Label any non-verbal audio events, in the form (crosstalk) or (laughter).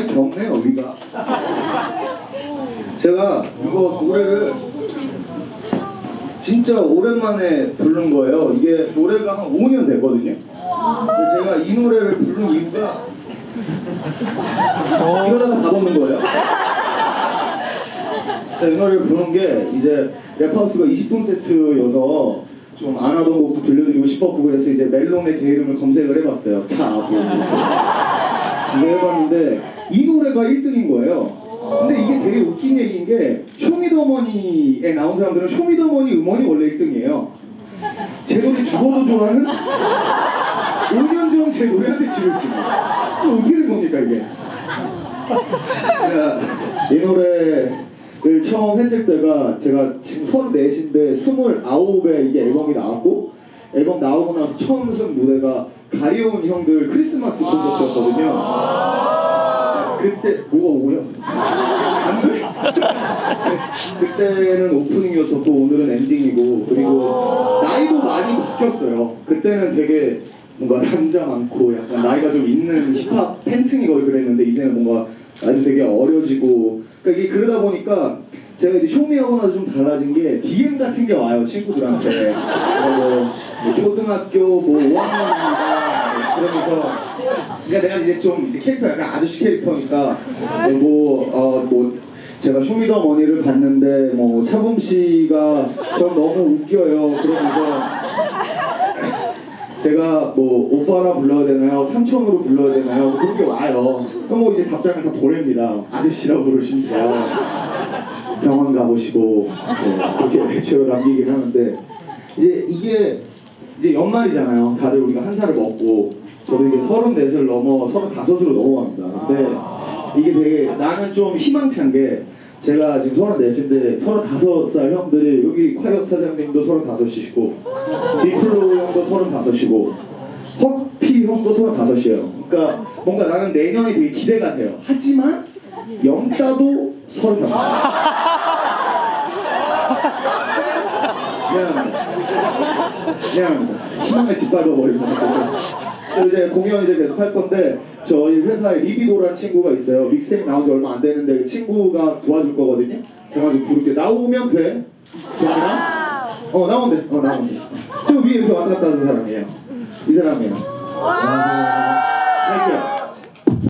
아니 덥네요 우리가. 제가 이거 노래를 진짜 오랜만에 부른 거예요. 이게 노래가 한 5년 됐거든요. 근데 제가 이 노래를 부른 이유가 이러다가 다 먹는 거예요. 네, 이 노래를 부른 게 이제 랩하우스가 20분 세트여서 좀 안 하던 곡도 들려드리고 싶었고 그래서 이제 멜론의 제 이름을 검색을 해봤어요. 차고 이거 해봤는데 이 노래가 1등인 거예요. 근데 이게 되게 웃긴 얘기인 게 쇼미더머니에 나온 사람들은 쇼미더머니 음원이 원래 1등이에요. 제 노래 죽어도 좋아하는 5년 전 제 노래한테 지고 있습니다. 이거 어떻게 된 겁니까 이게? 이 노래를 처음 했을 때가 제가 지금 34인데 29에 이게 앨범이 나왔고 앨범 나오고 나서 처음 쓴 무대가 가리온 형들 크리스마스 콘서트였거든요. 그때 뭐가 오야? 안 돼. 그때는 오프닝이었었고 오늘은 엔딩이고 그리고 나이도 많이 바뀌었어요. 그때는 되게 뭔가 남자 많고 약간 나이가 좀 있는 힙합 팬층이 거의 그랬는데 이제는 뭔가 나이도 되게 어려지고 그러니까 이게 그러다 보니까 제가 이제 쇼미하고 나서 좀 달라진 게 DM 같은 게 와요 친구들한테 그리고 뭐 초등학교 뭐 5학년입니다 그러면서 그러니까 내가 이제 좀 이제 캐릭터 약간 아저씨 캐릭터니까 뭐어 뭐 제가 쇼미더머니를 봤는데 뭐 차범 씨가 전 너무 웃겨요 그러면서 제가 뭐 오빠라 불러야 되나요? 삼촌으로 불러야 되나요? 그런 게 와요. 그럼 뭐 이제 답장을 다 보냅니다. 아저씨라고 부르시면 돼요. 병원 가보시고 네, 그렇게 (laughs) 대체로 남기긴 하는데 이제 이게 이제 연말이잖아요. 다들 우리가 한 살을 먹고 저도 이제 서른 넷을 넘어 서른 다섯으로 넘어갑니다. 근데 이게 되게 나는 좀 희망찬 게 제가 지금 서른 넷인데 서른 다섯 살 형들이 여기 콰이어 사장님도 서른 다섯이시고 디플로 형도 서른 다섯이고 허피 형도 서른 다섯이에요. 그러니까 뭔가 나는 내년이 되게 기대가 돼요. 하지만 영따도 서른 다섯. 미안합니다. 미안합니다. 희망을 짓밟아 버리고 저 이제 공연 이제 계속 할 건데 저희 회사에 리비도라는 친구가 있어요. 믹스테이프 나온 지 얼마 안 됐는데 그 친구가 도와줄 거거든요. 제가 좀 부를게. 나오면 돼. 되나? 어 나오면 돼. 어 나오면 돼. 저 위에 이렇게 왔다 갔다 하는 사람이에요. 이 사람이에요. 와. 할게요.